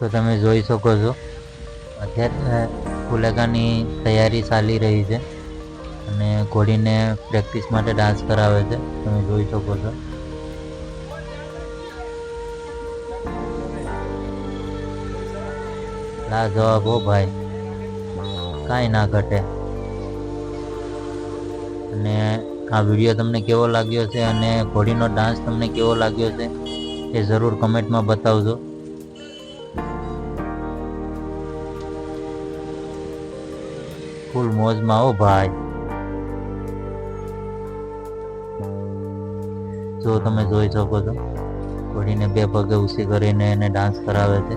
તો તમે જોઈ શકો છો. અત્યારે ફુલેકાની તૈયારી ચાલી રહી છે અને ઘોડીને પ્રેક્ટિસ માટે ડાન્સ કરાવે છે. તમે જોઈ શકો છો. લા જવાબ હો ભાઈ, કાંઈ ના ઘટે. અને આ વીડિયો તમને કેવો લાગ્યો છે અને ઘોડીનો ડાન્સ તમને કેવો લાગ્યો છે એ જરૂર કમેન્ટમાં બતાવજો. ફૂલ મોજમાં હો ભાઈ. જો તમે જોઈ શકો છો ઘોડીને બે પગે ઉસી કરીને એને ડાન્સ કરાવે છે.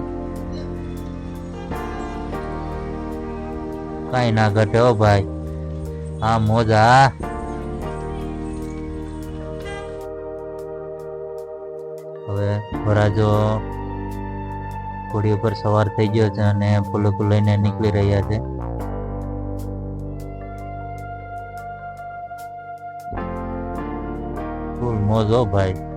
કાંઈ ના ઘટે હો ભાઈ. હા, મોજ, હા. હવે વરાજો ઘોડી ઉપર સવાર થઈ ગયો છે અને ફૂલકું લઈને નીકળી રહ્યા છે. ફૂલ મોજો ભાઈ. હવે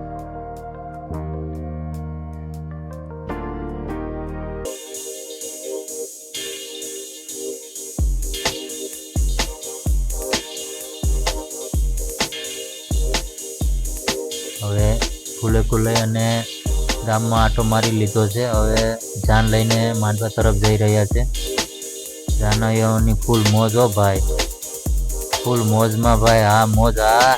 ફૂલે ફૂલે અને ગામમાં આટો મારી લીધો છે. હવે જાન લઈને માંડવા તરફ જઈ રહ્યા છે. જાનૈયાઓની ફૂલ મોજ હો ભાઈ. ફૂલ મોજમાં ભાઈ, હા, મોજ, હા.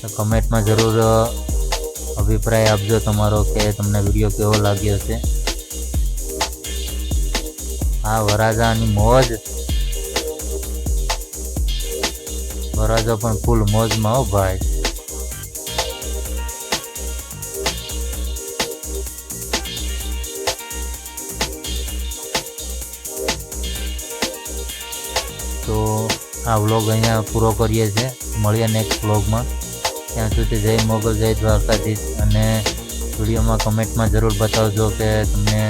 તો કમેન્ટમાં જરૂર અભિપ્રાય આપજો તમારો કે તમને વીડિયો કેવો લાગ્યો છે. આ વરાજાની મોજ. વરાજો પણ ફૂલ મોજમાં હો ભાઈ. તો આ વ્લોગ અહીંયા પૂરો કરીએ છીએ. મળીએ નેક્સ્ટ વ્લોગમાં. ત્યાં સુધી જય મોગલ જય દ્વારકાધીશ. અને વિડીયોમાં કમેન્ટમાં જરૂર બતાવજો કે તમને